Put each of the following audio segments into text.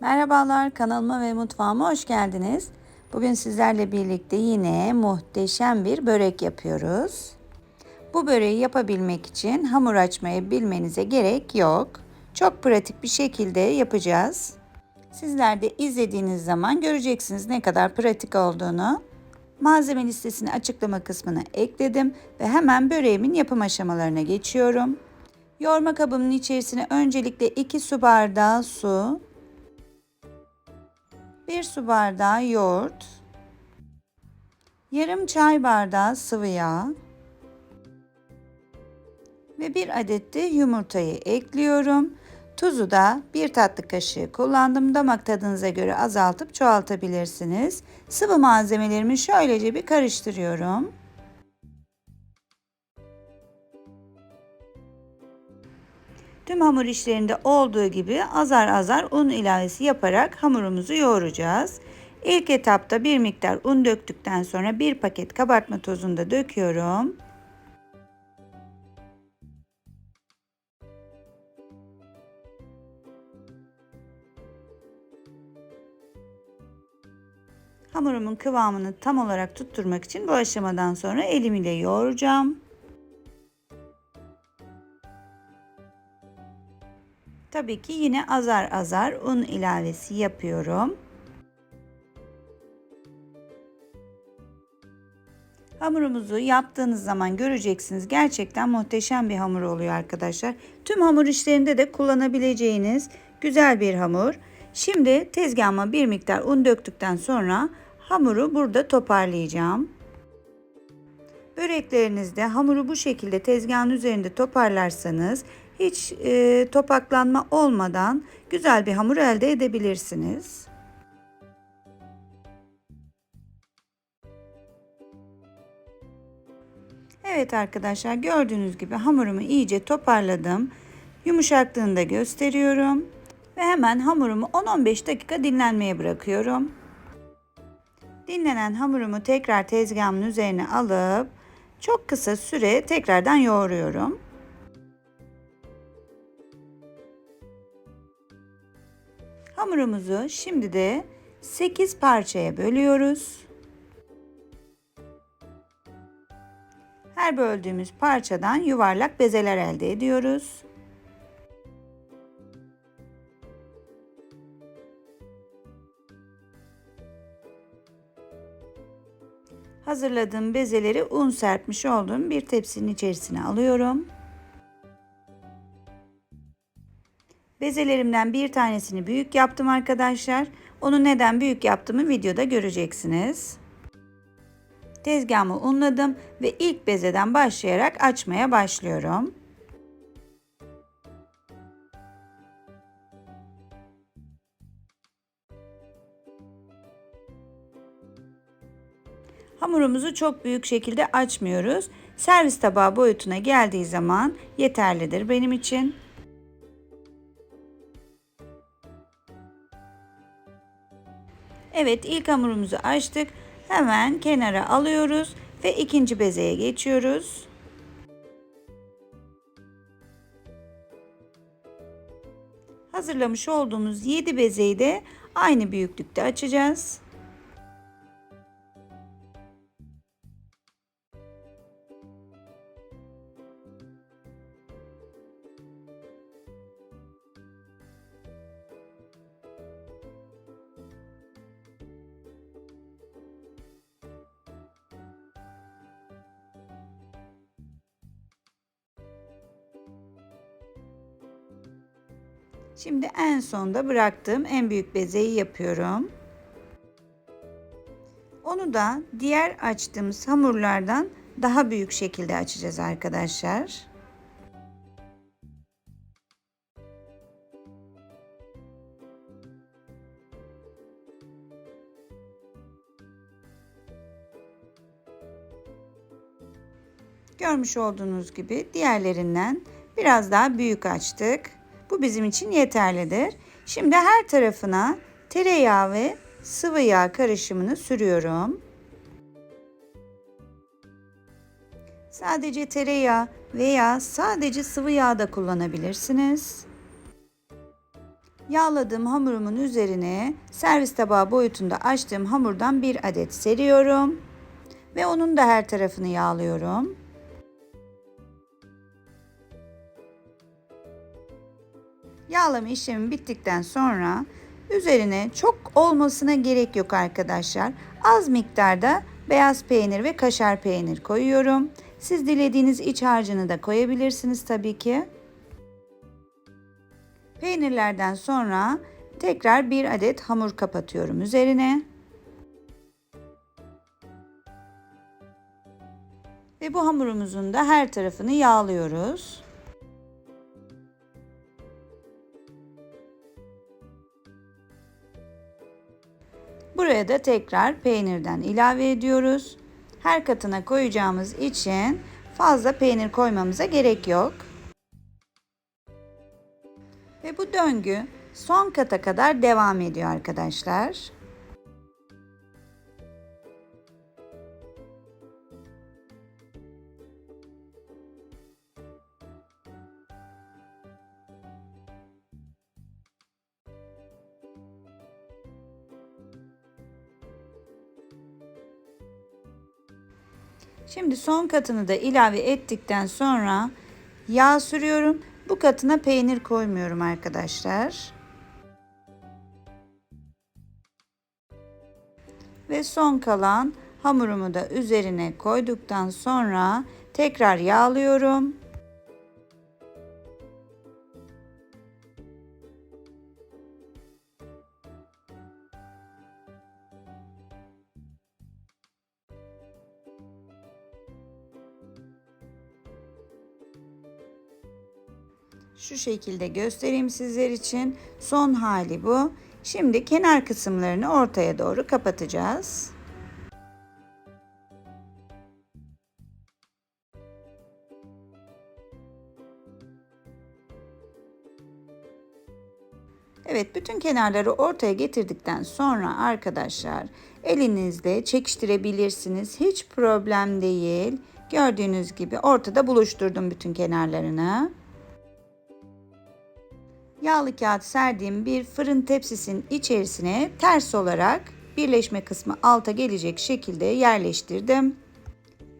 Merhabalar kanalıma ve mutfağıma hoş geldiniz. Bugün sizlerle birlikte yine muhteşem bir börek yapıyoruz. Bu böreği yapabilmek için hamur açmayı bilmenize gerek yok. Çok pratik bir şekilde yapacağız. Sizler de izlediğiniz zaman göreceksiniz ne kadar pratik olduğunu. Malzeme listesini açıklama kısmına ekledim ve hemen böreğimin yapım aşamalarına geçiyorum. Yoğurma kabımın içerisine öncelikle 2 su bardağı su, 1 su bardağı yoğurt, yarım çay bardağı sıvı yağ ve bir adet de yumurtayı ekliyorum. Tuzu da bir tatlı kaşığı kullandım. Damak tadınıza göre azaltıp çoğaltabilirsiniz. Sıvı malzemelerimi şöylece bir karıştırıyorum. Tüm hamur işlerinde olduğu gibi azar azar un ilavesi yaparak hamurumuzu yoğuracağız. İlk etapta bir miktar un döktükten sonra bir paket kabartma tozunu da döküyorum. Hamurumun kıvamını tam olarak tutturmak için bu aşamadan sonra elim ile yoğuracağım. Tabii ki yine azar azar un ilavesi yapıyorum. Hamurumuzu yaptığınız zaman göreceksiniz. Gerçekten muhteşem bir hamur oluyor arkadaşlar. Tüm hamur işlerinde de kullanabileceğiniz güzel bir hamur. Şimdi tezgahıma bir miktar un döktükten sonra hamuru burada toparlayacağım. Böreklerinizde hamuru bu şekilde tezgahın üzerinde toparlarsanız hiç e, topaklanma olmadan güzel bir hamur elde edebilirsiniz. Evet arkadaşlar gördüğünüz gibi hamurumu iyice toparladım. Yumuşaklığını da gösteriyorum. Ve hemen hamurumu 10-15 dakika dinlenmeye bırakıyorum. Dinlenen hamurumu tekrar tezgahımın üzerine alıp çok kısa süre tekrardan yoğuruyorum. Hamurumuzu şimdi de 8 parçaya bölüyoruz. Her böldüğümüz parçadan yuvarlak bezeler elde ediyoruz. Hazırladığım bezeleri un serpmiş olduğum bir tepsinin içerisine alıyorum. Bezelerimden bir tanesini büyük yaptım arkadaşlar. Onu neden büyük yaptığımı videoda göreceksiniz. Tezgahımı unladım ve ilk bezeden başlayarak açmaya başlıyorum. Hamurumuzu çok büyük şekilde açmıyoruz. Servis tabağı boyutuna geldiği zaman yeterlidir benim için. Evet ilk hamurumuzu açtık. Hemen kenara alıyoruz ve ikinci bezeye geçiyoruz. Hazırlamış olduğumuz 7 bezeyi de aynı büyüklükte açacağız. Şimdi en sonda bıraktığım en büyük bezeyi yapıyorum. Onu da diğer açtığımız hamurlardan daha büyük şekilde açacağız arkadaşlar. Görmüş olduğunuz gibi diğerlerinden biraz daha büyük açtık. Bizim için yeterlidir. Şimdi her tarafına tereyağı ve sıvı yağ karışımını sürüyorum. Sadece tereyağı veya sadece sıvı yağ da kullanabilirsiniz. Yağladığım hamurumun üzerine servis tabağı boyutunda açtığım hamurdan bir adet seriyorum. Ve onun da her tarafını yağlıyorum. Yağlama işlemi bittikten sonra üzerine çok olmasına gerek yok arkadaşlar. Az miktarda beyaz peynir ve kaşar peynir koyuyorum. Siz dilediğiniz iç harcını da koyabilirsiniz tabii ki. Peynirlerden sonra tekrar bir adet hamur kapatıyorum üzerine. Ve bu hamurumuzun da her tarafını yağlıyoruz. Buraya da tekrar peynirden ilave ediyoruz. Her katına koyacağımız için fazla peynir koymamıza gerek yok. Ve bu döngü son kata kadar devam ediyor arkadaşlar. Şimdi son katını da ilave ettikten sonra yağ sürüyorum. Bu katına peynir koymuyorum arkadaşlar. Ve son kalan hamurumu da üzerine koyduktan sonra tekrar yağlıyorum. Şu şekilde göstereyim sizler için. Son hali bu. Şimdi kenar kısımlarını ortaya doğru kapatacağız. Evet bütün kenarları ortaya getirdikten sonra arkadaşlar elinizle çekiştirebilirsiniz. Hiç problem değil. Gördüğünüz gibi ortada buluşturdum bütün kenarlarını. Yağlı kağıt serdiğim bir fırın tepsisinin içerisine ters olarak birleşme kısmı alta gelecek şekilde yerleştirdim.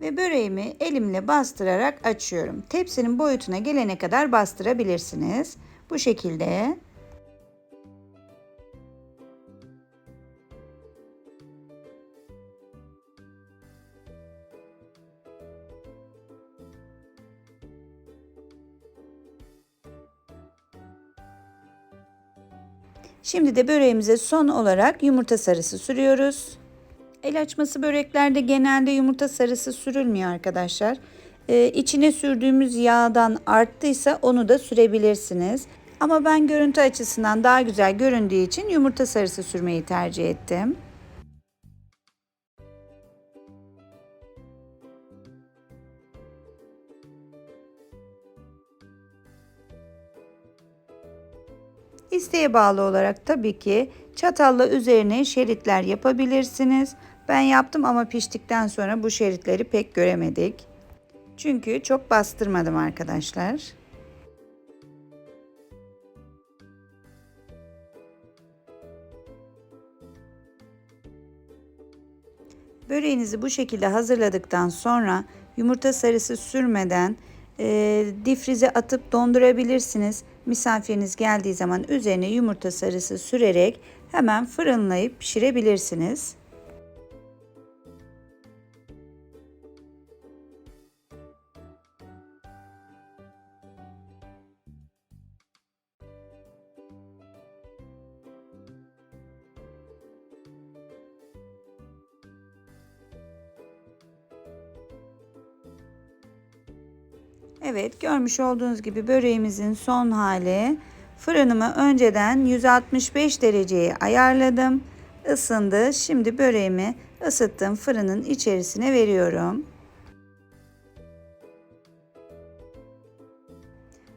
Ve böreğimi elimle bastırarak açıyorum. Tepsinin boyutuna gelene kadar bastırabilirsiniz. Bu şekilde Şimdi de böreğimize son olarak yumurta sarısı sürüyoruz. El açması böreklerde genelde yumurta sarısı sürülmüyor arkadaşlar. Ee, içine sürdüğümüz yağdan arttıysa onu da sürebilirsiniz. Ama ben görüntü açısından daha güzel göründüğü için yumurta sarısı sürmeyi tercih ettim. İsteğe bağlı olarak tabii ki çatalla üzerine şeritler yapabilirsiniz. Ben yaptım ama piştikten sonra bu şeritleri pek göremedik. Çünkü çok bastırmadım arkadaşlar. Böreğinizi bu şekilde hazırladıktan sonra yumurta sarısı sürmeden e, difrize atıp dondurabilirsiniz. Misafiriniz geldiği zaman üzerine yumurta sarısı sürerek hemen fırınlayıp pişirebilirsiniz. Evet görmüş olduğunuz gibi böreğimizin son hali. Fırınımı önceden 165 dereceye ayarladım. Isındı. Şimdi böreğimi ısıttığım fırının içerisine veriyorum.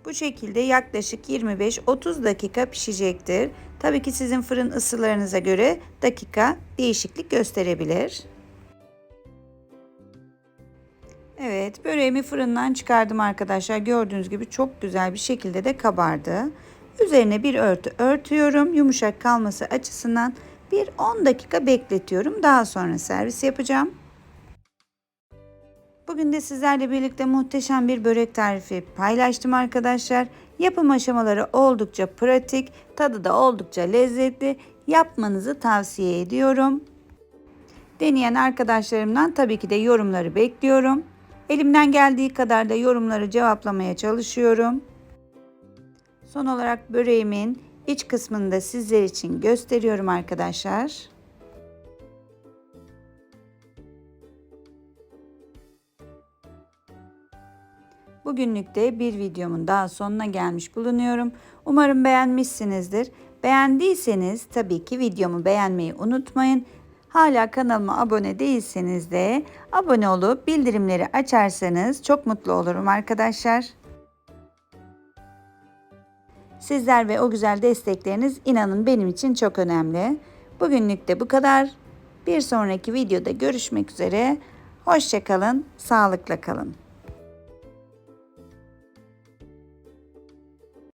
Bu şekilde yaklaşık 25-30 dakika pişecektir. Tabii ki sizin fırın ısılarınıza göre dakika değişiklik gösterebilir. Evet böreğimi fırından çıkardım arkadaşlar. Gördüğünüz gibi çok güzel bir şekilde de kabardı. Üzerine bir örtü örtüyorum. Yumuşak kalması açısından bir 10 dakika bekletiyorum. Daha sonra servis yapacağım. Bugün de sizlerle birlikte muhteşem bir börek tarifi paylaştım arkadaşlar. Yapım aşamaları oldukça pratik, tadı da oldukça lezzetli. Yapmanızı tavsiye ediyorum. Deneyen arkadaşlarımdan tabii ki de yorumları bekliyorum. Elimden geldiği kadar da yorumları cevaplamaya çalışıyorum. Son olarak böreğimin iç kısmını da sizler için gösteriyorum arkadaşlar. Bugünlük de bir videomun daha sonuna gelmiş bulunuyorum. Umarım beğenmişsinizdir. Beğendiyseniz tabii ki videomu beğenmeyi unutmayın. Hala kanalıma abone değilseniz de abone olup bildirimleri açarsanız çok mutlu olurum arkadaşlar. Sizler ve o güzel destekleriniz inanın benim için çok önemli. Bugünlük de bu kadar. Bir sonraki videoda görüşmek üzere. Hoşçakalın, sağlıkla kalın.